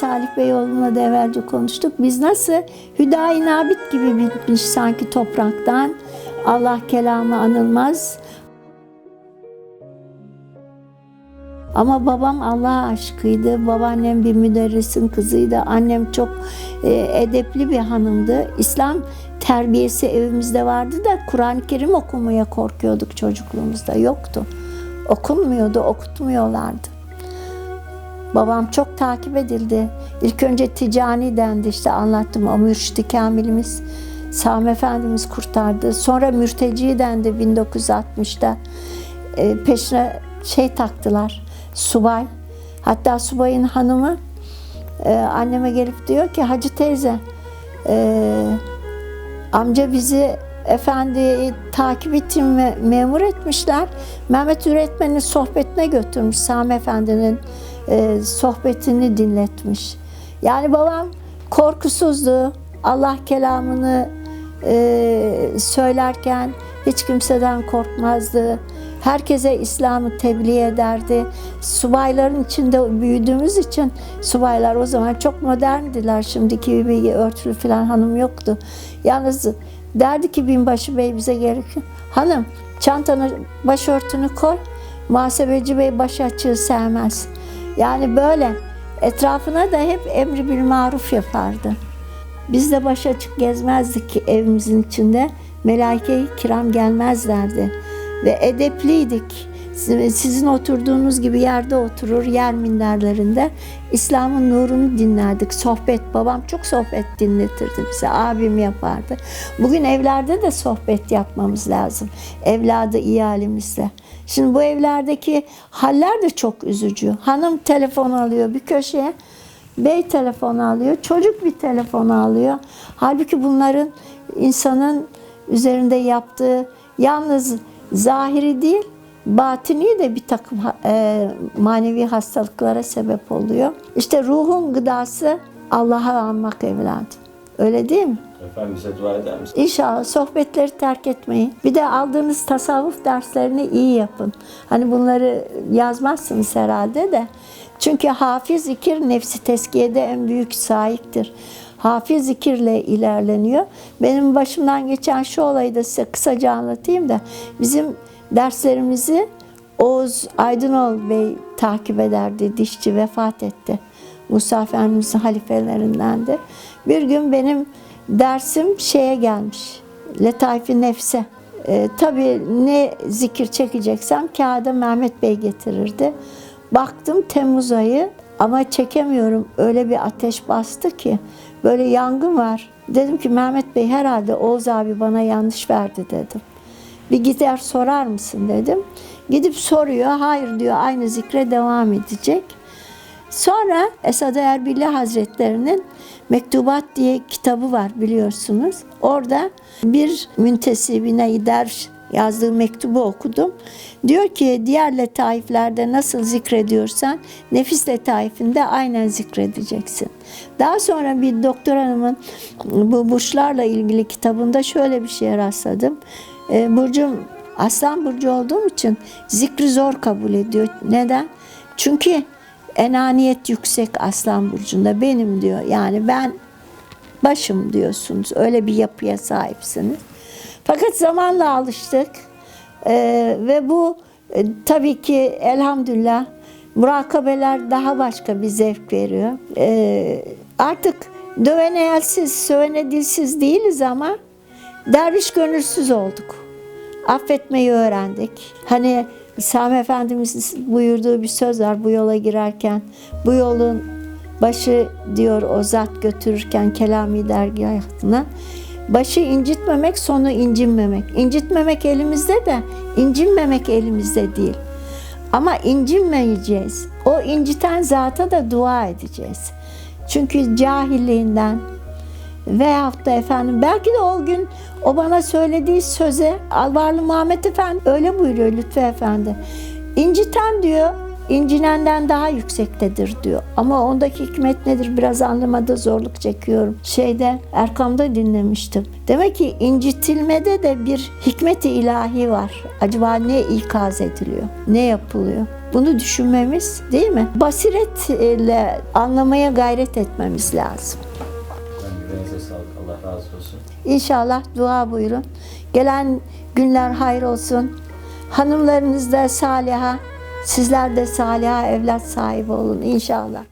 Salih Beyoğlu'na da evvelce konuştuk. Biz nasıl Hüdayi Nabit gibi bitmiş sanki topraktan. Allah kelamı anılmaz. Ama babam Allah'a aşkıydı. Babaannem bir müderrisin kızıydı. Annem çok e, edepli bir hanımdı. İslam terbiyesi evimizde vardı da Kur'an-ı Kerim okumaya korkuyorduk çocukluğumuzda. Yoktu. Okunmuyordu, okutmuyorlardı. Babam çok takip edildi. İlk önce ticani dendi işte anlattım o mürşidi kamilimiz. Sami Efendimiz kurtardı. Sonra mürteci dendi 1960'da. E, peşine şey taktılar. Subay. Hatta subayın hanımı e, anneme gelip diyor ki Hacı teyze e, amca bizi efendi takip için me- memur etmişler. Mehmet Üretmen'in sohbetine götürmüş. Sami Efendi'nin e, sohbetini dinletmiş. Yani babam korkusuzdu. Allah kelamını e, söylerken hiç kimseden korkmazdı. Herkese İslam'ı tebliğ ederdi. Subayların içinde büyüdüğümüz için subaylar o zaman çok moderndiler. Şimdiki gibi örtülü falan hanım yoktu. Yalnız derdi ki binbaşı bey bize gerekir. Hanım çantanı başörtünü koy. Muhasebeci bey baş açığı sevmez. Yani böyle etrafına da hep emri bil maruf yapardı. Biz de baş açık gezmezdik evimizin içinde. Melaike-i kiram gelmezlerdi. Ve edepliydik. Sizin oturduğunuz gibi yerde oturur, yer minderlerinde İslam'ın nurunu dinlerdik. Sohbet, babam çok sohbet dinletirdi bize, abim yapardı. Bugün evlerde de sohbet yapmamız lazım. Evladı iyi halimizle. Şimdi bu evlerdeki haller de çok üzücü. Hanım telefon alıyor bir köşeye, bey telefon alıyor, çocuk bir telefon alıyor. Halbuki bunların insanın üzerinde yaptığı yalnız zahiri değil, batini de bir takım e, manevi hastalıklara sebep oluyor. İşte ruhun gıdası Allah'a anmak evladım. Öyle değil mi? Efendim bize dua eder misiniz? İnşallah sohbetleri terk etmeyin. Bir de aldığınız tasavvuf derslerini iyi yapın. Hani bunları yazmazsınız herhalde de. Çünkü hafiz zikir nefsi teskiyede en büyük sahiptir. Hafiz zikirle ilerleniyor. Benim başımdan geçen şu olayı da size kısaca anlatayım da. Bizim derslerimizi Oğuz Aydınol Bey takip ederdi. Dişçi vefat etti. Musa Efendimiz'in halifelerindendi. Bir gün benim dersim şeye gelmiş. Letaif-i Nefse. Ee, tabii ne zikir çekeceksem kağıda Mehmet Bey getirirdi. Baktım Temmuz ayı ama çekemiyorum. Öyle bir ateş bastı ki. Böyle yangın var. Dedim ki Mehmet Bey herhalde Oğuz abi bana yanlış verdi dedim. Bir gider sorar mısın dedim. Gidip soruyor. Hayır diyor aynı zikre devam edecek. Sonra Esad Erbil'li Hazretleri'nin Mektubat diye kitabı var biliyorsunuz. Orada bir müntesibine der yazdığı mektubu okudum. Diyor ki diğer letaiflerde nasıl zikrediyorsan nefis letaifinde aynen zikredeceksin. Daha sonra bir doktor hanımın bu burçlarla ilgili kitabında şöyle bir şeye rastladım. E, burcum aslan burcu olduğum için zikri zor kabul ediyor. Neden? Çünkü enaniyet yüksek aslan burcunda benim diyor. Yani ben başım diyorsunuz. Öyle bir yapıya sahipsiniz. Fakat zamanla alıştık. Ee, ve bu e, tabii ki elhamdülillah murakabeler daha başka bir zevk veriyor. Ee, artık dövene elsiz, sövene dilsiz değiliz ama derviş gönülsüz olduk. Affetmeyi öğrendik. Hani Sami Efendimiz buyurduğu bir söz var bu yola girerken. Bu yolun başı diyor o zat götürürken kelami dergahına. Başı incitmemek, sonu incinmemek. İncitmemek elimizde de incinmemek elimizde değil. Ama incinmeyeceğiz. O inciten zata da dua edeceğiz. Çünkü cahilliğinden, Veyahut da efendim belki de o gün o bana söylediği söze Alvarlı Muhammed Efendi öyle buyuruyor Lütfü Efendi. İnciten diyor incinenden daha yüksektedir diyor. Ama ondaki hikmet nedir biraz anlamada zorluk çekiyorum. Şeyde Erkam'da dinlemiştim. Demek ki incitilmede de bir hikmeti ilahi var. Acaba ne ikaz ediliyor? Ne yapılıyor? Bunu düşünmemiz değil mi? Basiretle anlamaya gayret etmemiz lazım. Razı olsun. İnşallah dua buyurun. Gelen günler hayır olsun. Hanımlarınız da saliha, sizler de saliha evlat sahibi olun inşallah.